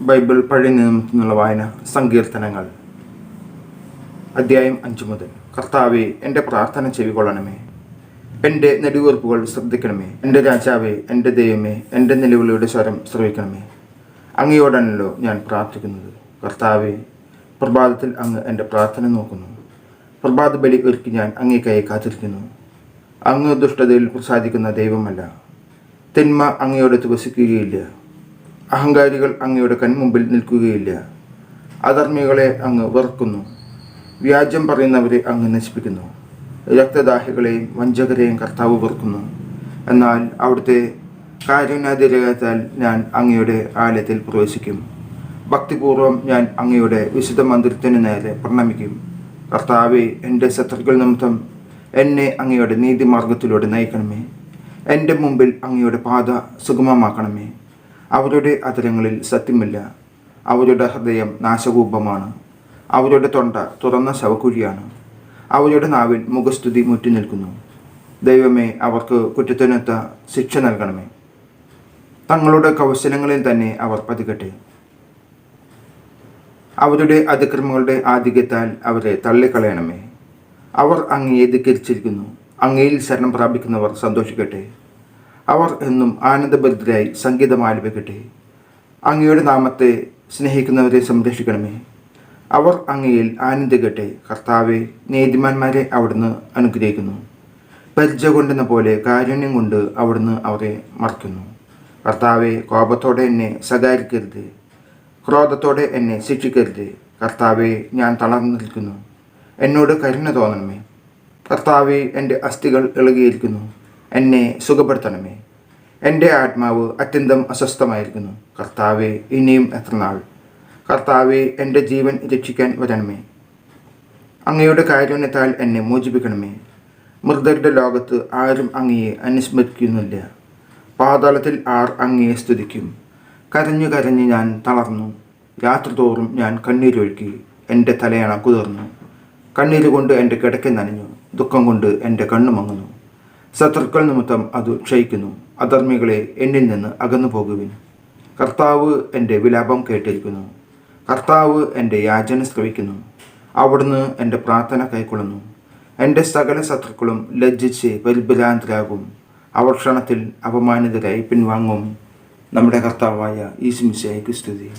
Bible പഴയ നിയമത്തിൽ നിന്നുള്ള വായന സങ്കീർത്തനങ്ങൾ. അധ്യായം അഞ്ചു മുതൽ. കർത്താവെ എന്റെ പ്രാർത്ഥന ചെവികൊള്ളണമേ. എന്റെ നെടുവീർപ്പുകൾ ശ്രദ്ധിക്കണമേ. എന്റെ രാജാവെ എന്റെ ദൈവമേ എന്റെ നിലവിളിയുടെ സ്വരം ശ്രവിക്കണമേ. അങ്ങയോടാണല്ലോ ഞാൻ പ്രാർത്ഥിക്കുന്നത്. കർത്താവെ പ്രഭാതത്തിൽ അങ്ങ് എന്റെ പ്രാർത്ഥന നോക്കുന്നു. പ്രഭാത ബലി ഒരുക്കി ഞാൻ അങ്ങേക്കായി കാത്തിരിക്കുന്നു. അങ്ങ് ദുഷ്ടതയിൽ പ്രസാദിക്കുന്ന ദൈവമല്ല. തിന്മ അങ്ങയോട് വസിക്കുകയില്ല അഹങ്കാരികൾ അങ്ങയുടെ കൺമുമ്പിൽ നിൽക്കുകയില്ല. അധർമ്മികളെ അങ്ങ് വെറുക്കുന്നു. വ്യാജം പറയുന്നവരെ അങ്ങ് നശിപ്പിക്കുന്നു. രക്തദാഹികളെയും വഞ്ചകരെയും കർത്താവ് വെറുക്കുന്നു. എന്നാൽ അവിടുത്തെ കാരുണ്യാതിരകത്താൽ ഞാൻ അങ്ങയുടെ ആലയത്തിൽ പ്രവേശിക്കും. ഭക്തിപൂർവം ഞാൻ അങ്ങയുടെ വിശുദ്ധ മന്ദിരത്തിന് നേരെ പ്രണമിക്കും. കർത്താവെ എന്റെ ശത്രുക്കൾ നിമിത്തം എന്നെ അങ്ങയുടെ നീതിമാർഗത്തിലൂടെ നയിക്കണമേ. എന്റെ മുമ്പിൽ അങ്ങയുടെ പാത സുഗമമാക്കണമേ. അവരുടെ അതിരങ്ങളിൽ സത്യമില്ല. അവരുടെ ഹൃദയം നാശകൂപമാണ്. അവരുടെ തൊണ്ട തുറന്ന ശവക്കുഴിയാണ്. അവരുടെ നാവിൽ മുഖസ്തുതി മുറ്റി നിൽക്കുന്നു. ദൈവമേ അവർക്ക് കുറ്റത്തിനൊത്ത ശിക്ഷ നൽകണമേ. തങ്ങളുടെ കൗശലങ്ങളിൽ തന്നെ അവർ പതികട്ടെ. അവരുടെ അതിക്രമങ്ങളുടെ ആധിക്യത്താൽ അവരെ തള്ളിക്കളയണമേ. അവർ അങ്ങയെ ധിക്കരിച്ചിരിക്കുന്നു. അങ്ങയിൽ ശരണം പ്രാപിക്കുന്നവർ സന്തോഷിക്കട്ടെ. അവർ എന്നും ആനന്ദബദ്ധരായി സംഗീതം ആലപിക്കട്ടെ. അങ്ങയുടെ നാമത്തെ സ്നേഹിക്കുന്നവരെ സംരക്ഷിക്കണമേ. അവർ അങ്ങയിൽ ആനന്ദിക്കട്ടെ. കർത്താവെ നീതിമാന്മാരെ അവിടുന്ന് അനുഗ്രഹിക്കുന്നു. പരിച കൊണ്ടെന്ന പോലെ കാരുണ്യം കൊണ്ട് അവിടുന്ന് അവരെ മറക്കുന്നു കർത്താവെ കോപത്തോടെ എന്നെ സകാരിക്കരുത്. ക്രോധത്തോടെ എന്നെ ശിക്ഷിക്കരുത്. കർത്താവെ ഞാൻ തളർന്നു നിൽക്കുന്നു എന്നോട് കരുണ തോന്നണമേ. കർത്താവെ എന്റെ അസ്ഥികൾ ഇളകിയിരിക്കുന്നു. എന്നെ സുഖപ്പെടുത്തണമേ. എന്റെ ആത്മാവ് അത്യന്തം അസ്വസ്ഥമായിരിക്കുന്നു. കർത്താവെ ഇനിയും എത്ര നാൾ? കർത്താവെ എന്റെ ജീവൻ രക്ഷിക്കാൻ വരണമേ. അങ്ങയുടെ കാരുണ്യത്താൽ എന്നെ മോചിപ്പിക്കണമേ. മൃതരുടെ ലോകത്ത് ആരും അങ്ങയെ അനുസ്മരിക്കുന്നില്ല. പാതാളത്തിൽ ആർ അങ്ങയെ സ്തുതിക്കും. കരഞ്ഞു കരഞ്ഞ് ഞാൻ തളർന്നു. രാത്രി തോറും ഞാൻ കണ്ണീരൊഴുക്കി എന്റെ തലയണ കുതിർന്നു. കണ്ണീര് കൊണ്ട് എന്റെ കിടക്ക നനഞ്ഞു. ദുഃഖം കൊണ്ട് എന്റെ കണ്ണു മങ്ങുന്നു ശത്രുക്കൾ നിമിത്തം അത് ക്ഷയിക്കുന്നു. അധർമ്മികളെ എന്നിൽ നിന്ന് അകന്നു പോകുവിൻ. കർത്താവ് എന്റെ വിലാപം കേട്ടിരിക്കുന്നു. കർത്താവ് എന്റെ യാചന ശ്രവിക്കുന്നു അവിടുന്ന് എന്റെ പ്രാർത്ഥന കൈക്കൊള്ളുന്നു. എന്റെ സകല ശത്രുക്കളും ലജ്ജിച്ച് പരിഭ്രാന്തരാകും അവർ ക്ഷണത്തിൽ അപമാനിതരായി പിൻവാങ്ങും. നമ്മുടെ കർത്താവായ ഈശുമിശയ്ക്ക് സ്തുതി.